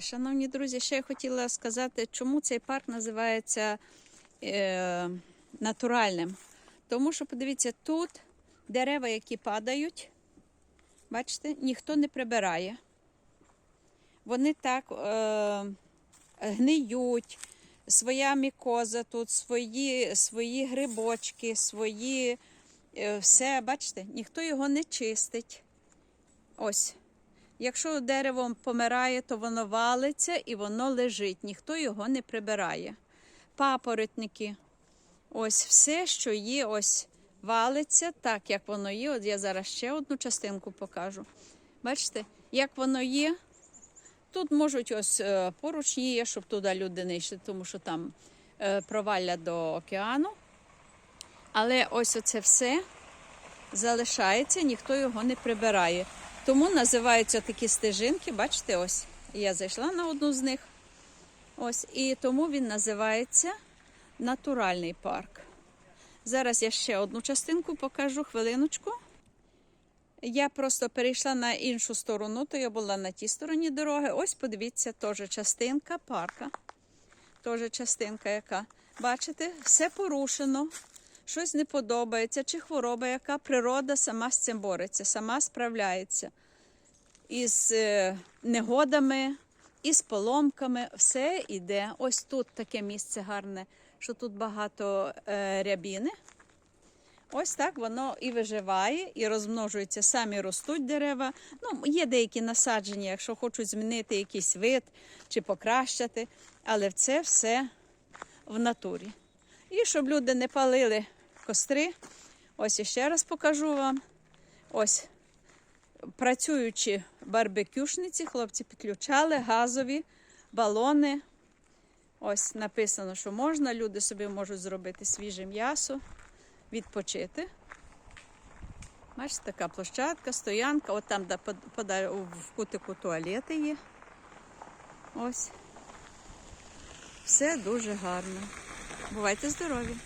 Шановні друзі, ще я хотіла сказати, чому цей парк називається е, натуральним. Тому що, подивіться, тут дерева, які падають, бачите, ніхто не прибирає. Вони так е, гниють, своя мікоза тут, свої, свої грибочки, свої е, все, бачите, ніхто його не чистить. Ось. Якщо дерево помирає, то воно валиться і воно лежить, ніхто його не прибирає. Папоротники. Ось все, що є, ось валиться так, як воно є. От я зараз ще одну частинку покажу. Бачите, як воно є. Тут можуть ось е, поручні є, щоб туди люди не йшли, тому що там е, провалля до океану. Але ось оце все залишається, ніхто його не прибирає. Тому називаються такі стежинки. Бачите, ось я зайшла на одну з них. Ось, і тому він називається натуральний парк. Зараз я ще одну частинку покажу, хвилиночку. Я просто перейшла на іншу сторону, то я була на тій стороні дороги. Ось подивіться, теж частинка парка. Теж частинка яка. Бачите, все порушено, щось не подобається, чи хвороба, яка природа сама з цим бореться, сама справляється. Із е, негодами, із поломками, все йде. Ось тут таке місце гарне, що тут багато е, рябіни. Ось так воно і виживає, і розмножується, самі ростуть дерева. Ну, є деякі насадження, якщо хочуть змінити якийсь вид чи покращити, але це все в натурі. І щоб люди не палили костри, ось іще раз покажу вам. Ось працюючі барбекюшниці, хлопці підключали газові балони. Ось написано, що можна, люди собі можуть зробити свіже м'ясо відпочити. Бачите, така площадка, стоянка, от там де под- в кутику туалети є. Ось. Все дуже гарно. Бувайте здорові!